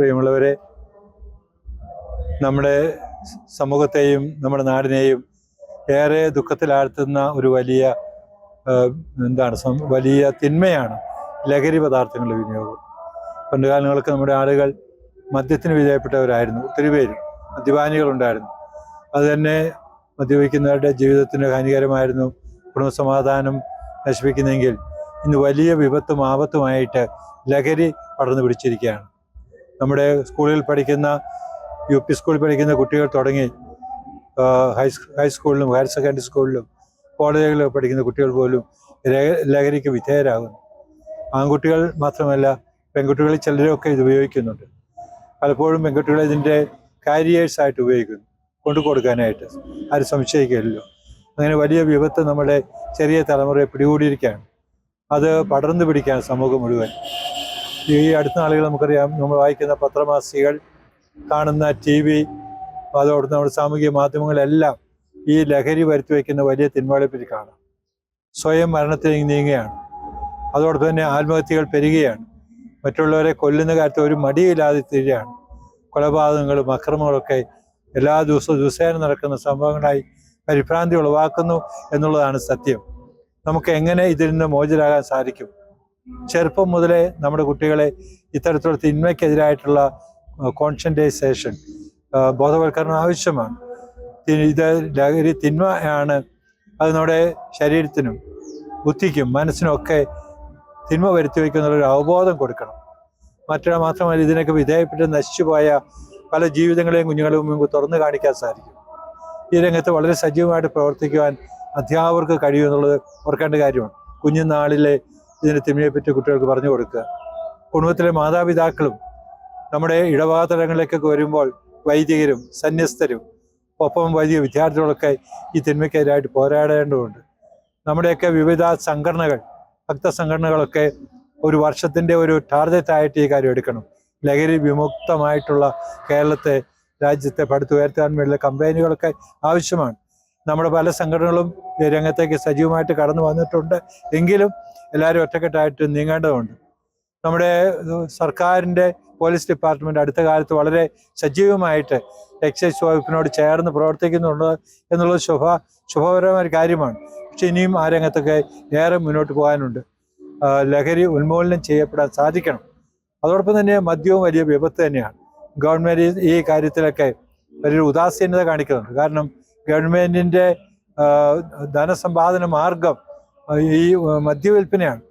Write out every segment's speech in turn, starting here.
പ്രിയമുള്ളവരെ നമ്മുടെ സമൂഹത്തെയും നമ്മുടെ നാടിനെയും ഏറെ ദുഃഖത്തിലാഴ്ത്തുന്ന ഒരു വലിയ എന്താണ് വലിയ തിന്മയാണ് ലഹരി പദാർത്ഥങ്ങളുടെ വിനിയോഗം. പണ്ട് നമ്മുടെ ആളുകൾ മദ്യത്തിന് വിധേയപ്പെട്ടവരായിരുന്നു ഒത്തിരി പേര് മദ്യപാനികളുണ്ടായിരുന്നു. അത് തന്നെ മദ്യപിക്കുന്നവരുടെ ജീവിതത്തിന് ഹാനികരമായിരുന്നു കുടുംബസമാധാനം നശിപ്പിക്കുന്നെങ്കിൽ ഇന്ന് വലിയ വിപത്തും ആപത്തുമായിട്ട് ലഹരി പടർന്നു പിടിച്ചിരിക്കുകയാണ്. നമ്മുടെ സ്കൂളിൽ പഠിക്കുന്ന യു പി സ്കൂളിൽ പഠിക്കുന്ന കുട്ടികൾ തുടങ്ങി ഹൈസ്കൂളിലും ഹയർ സെക്കൻഡറി സ്കൂളിലും കോളേജുകളിലും പഠിക്കുന്ന കുട്ടികൾ പോലും ലഹ- ലഹരിക്ക് വിധേയരാകുന്നു. ആൺകുട്ടികൾ മാത്രമല്ല പെൺകുട്ടികളിൽ ചിലരൊക്കെ ഇത് ഉപയോഗിക്കുന്നുണ്ട്. പലപ്പോഴും പെൺകുട്ടികൾ ഇതിന്റെ കാരിയേഴ്സായിട്ട് ഉപയോഗിക്കുന്നു. കൊണ്ടു കൊടുക്കാനായിട്ട് ആരും സംശയിക്കില്ലല്ലോ അങ്ങനെ വലിയ വിപത്ത് നമ്മുടെ ചെറിയ തലമുറയെ പിടികൂടിയിരിക്കുകയാണ്. അത് പടർന്നു പിടിക്കാൻ സമൂഹം മുഴുവൻ. ഈ അടുത്ത നാളുകൾ നമുക്കറിയാം. നമ്മൾ വായിക്കുന്ന പത്രമാസികൾ കാണുന്ന ടി വി അതോടൊപ്പം നമ്മുടെ സാമൂഹിക മാധ്യമങ്ങളെല്ലാം ഈ ലഹരി വരുത്തി വയ്ക്കുന്ന വലിയ തിന്മകളെ പറ്റി കാണാം. സ്വയം മരണത്തിലേക്ക് നീങ്ങുകയാണ്. അതോടൊപ്പം തന്നെ ആത്മഹത്യകൾ പെരുകുകയാണ്. മറ്റുള്ളവരെ കൊല്ലുന്ന കാര്യത്തിൽ ഒരു മടിയില്ലാതെ തീരുകയാണ്. കൊലപാതകങ്ങളും അക്രമങ്ങളൊക്കെ എല്ലാ ദിവസവും ദിവസേന നടക്കുന്ന സംഭവങ്ങളായി പരിഭ്രാന്തി ഉളവാക്കുന്നു എന്നുള്ളതാണ് സത്യം. നമുക്ക് എങ്ങനെ ഇതിൽ നിന്ന് മോചിതരാകാൻ സാധിക്കും? ചെറുപ്പം മുതലേ നമ്മുടെ കുട്ടികളെ ഇത്തരത്തിലുള്ള തിന്മയ്ക്കെതിരായിട്ടുള്ള കോൺഷ്യന്റൈസേഷൻ ബോധവൽക്കരണം ആവശ്യമാണ്. ഇത് ലഹരി തിന്മയാണ് അത് നമ്മുടെ ശരീരത്തിനും ബുദ്ധിക്കും മനസ്സിനും ഒക്കെ തിന്മ വരുത്തി വയ്ക്കുന്നുള്ളൊരു അവബോധം കൊടുക്കണം. മറ്റൊരു മാത്രമല്ല ഇതിനൊക്കെ വിധേയപ്പെട്ട് നശിച്ചുപോയ പല ജീവിതങ്ങളെയും കുഞ്ഞുങ്ങളെയും മുമ്പ് തുറന്നു കാണിക്കാൻ സാധിക്കും. ഈ രംഗത്ത് വളരെ സജീവമായിട്ട് പ്രവർത്തിക്കുവാൻ അധ്യാപകർക്ക് കഴിയുമെന്നുള്ളത് ഓർക്കേണ്ട കാര്യമാണ്. കുഞ്ഞുനാളിലെ ഇതിന് തിന്മയെപ്പറ്റി കുട്ടികൾക്ക് പറഞ്ഞു കൊടുക്കുക. കുടുംബത്തിലെ മാതാപിതാക്കളും നമ്മുടെ ഇടപാതലങ്ങളിലേക്കൊക്കെ വരുമ്പോൾ വൈദികരും സന്യസ്തരും ഒപ്പം വലിയ വിദ്യാർത്ഥികളൊക്കെ ഈ തിന്മയ്ക്കെതിരായിട്ട് പോരാടേണ്ടതുണ്ട്. നമ്മുടെയൊക്കെ വിവിധ സംഘടനകൾ ഭക്തസംഘടനകളൊക്കെ ഒരു വർഷത്തിന്റെ ഒരു ടാർഗറ്റ് ആയിട്ട് ഈ കാര്യം എടുക്കണം. ലഹരി വിമുക്തമായിട്ടുള്ള കേരളത്തെ രാജ്യത്തെ പടുത്തുയർത്താൻ വേണ്ടിയുള്ള കമ്പനികളൊക്കെ ആവശ്യമാണ്. നമ്മുടെ പല സംഘടനകളും രംഗത്തേക്ക് സജീവമായിട്ട് കടന്നു വന്നിട്ടുണ്ട്. എങ്കിലും എല്ലാവരും ഒറ്റക്കെട്ടായിട്ട് നീങ്ങേണ്ടതുണ്ട്. നമ്മുടെ സർക്കാരിന്റെ പോലീസ് ഡിപ്പാർട്ട്മെന്റ് അടുത്ത കാലത്ത് വളരെ സജീവമായിട്ട് എക്സൈസ് വകുപ്പിനോട് ചേർന്ന് പ്രവർത്തിക്കുന്നുണ്ട് എന്നുള്ളത് ശുഭ ശുഭകരമായ ഒരു കാര്യമാണ്. പക്ഷെ ഇനിയും ആ രംഗത്തൊക്കെ ഏറെ മുന്നോട്ട് പോകാനുണ്ട്. ലഹരി ഉന്മൂലനം ചെയ്യപ്പെടാൻ സാധിക്കണം. അതോടൊപ്പം തന്നെ മദ്യവും വലിയ വിപത്ത് തന്നെയാണ്. ഗവൺമെന്റ് ഈ കാര്യത്തിലൊക്കെ വലിയൊരു ഉദാസീനത കാണിക്കുന്നുണ്ട്. കാരണം ഗവൺമെന്റിന്റെ ആ, ധനസമ്പാദന മാർഗം ഈ മദ്യവില്പനയാണ്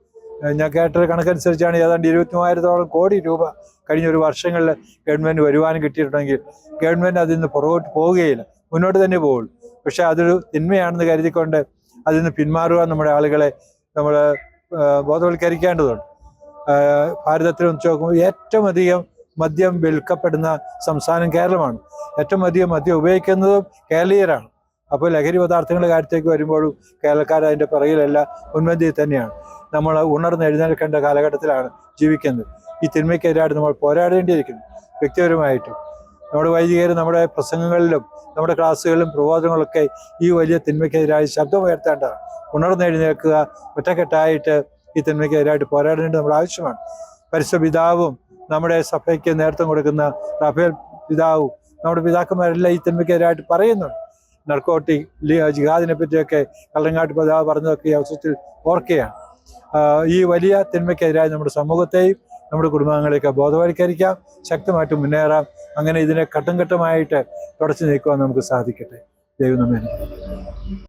ഞാൻ കേട്ട കണക്കനുസരിച്ചാണ് ഏതാണ്ട് ഇരുപത്തി മൂവായിരത്തോളം കോടി രൂപ കഴിഞ്ഞ ഒരു വർഷങ്ങളിൽ ഗവൺമെന്റ് വരുമാനം കിട്ടിയിട്ടുണ്ടെങ്കിൽ ഗവൺമെന്റ് അതിൽ നിന്ന് പുറകോട്ട് പോവുകയില്ല. മുന്നോട്ട് തന്നെ പോകുള്ളൂ പക്ഷേ അതൊരു തിന്മയാണെന്ന് കരുതിക്കൊണ്ട് അതിൽ നിന്ന് പിന്മാറുവാൻ നമ്മുടെ ആളുകളെ നമ്മൾ ബോധവൽക്കരിക്കേണ്ടതുണ്ട്. ഭാരതത്തിൽ വെച്ച് നോക്കുമ്പോൾ ഏറ്റവും അധികം മദ്യം വിൽക്കപ്പെടുന്ന സംസ്ഥാനം കേരളമാണ്. ഏറ്റവും അധികം മദ്യം ഉപയോഗിക്കുന്നതും കേരളീയരാണ്. അപ്പോൾ ലഹരി പദാർത്ഥങ്ങളുടെ കാര്യത്തേക്ക് വരുമ്പോഴും കേരളക്കാർ അതിന്റെ പിറകിലല്ല മുൻപന്തിയിൽ തന്നെയാണ്. നമ്മൾ ഉണർന്ന് എഴുന്നേൽക്കേണ്ട കാലഘട്ടത്തിലാണ് ജീവിക്കുന്നത്. ഈ തിന്മയ്ക്കെതിരായിട്ട് നമ്മൾ പോരാടേണ്ടിയിരിക്കുന്നു. വ്യക്തിപരമായിട്ടും. നമ്മുടെ വൈദികർ നമ്മുടെ പ്രസംഗങ്ങളിലും നമ്മുടെ ക്ലാസ്സുകളിലും പ്രബോധനങ്ങളൊക്കെ ഈ വലിയ തിന്മയ്ക്കെതിരായി ശബ്ദമുയർത്തേണ്ടതാണ് ഉണർന്ന് എഴുന്നേൽക്കുക ഒറ്റക്കെട്ടായിട്ട് ഈ തിന്മയ്ക്കെതിരായിട്ട് പോരാടേണ്ടത് നമ്മുടെ ആവശ്യമാണ്. പരിശുദ്ധ പിതാവും നമ്മുടെ സഭയ്ക്ക് നേതൃത്വം കൊടുക്കുന്ന റഫേൽ പിതാവ് നമ്മുടെ പിതാക്കന്മാരെല്ലാം ഈ തിന്മയ്ക്കെതിരായിട്ട് പറയുന്നുണ്ട്. നർക്കോട്ടി ജിഹാദിനെ പറ്റിയൊക്കെ കള്ളങ്ങാട്ട് പിതാവ് പറഞ്ഞതൊക്കെ ഈ അവസരത്തിൽ ഓർക്കുകയാണ്. ഈ വലിയ തിന്മയ്ക്കെതിരായി നമ്മുടെ സമൂഹത്തെയും നമ്മുടെ കുടുംബാംഗങ്ങളെയൊക്കെ ബോധവൽക്കരിക്കാം ശക്തമായിട്ട് മുന്നേറാം. അങ്ങനെ ഇതിനെ ഘട്ടം ഘട്ടമായിട്ട് തുടച്ചു നീക്കുവാൻ നമുക്ക് സാധിക്കട്ടെ. ദൈവം നമ്മെ അനുഗ്രഹിക്കട്ടെ.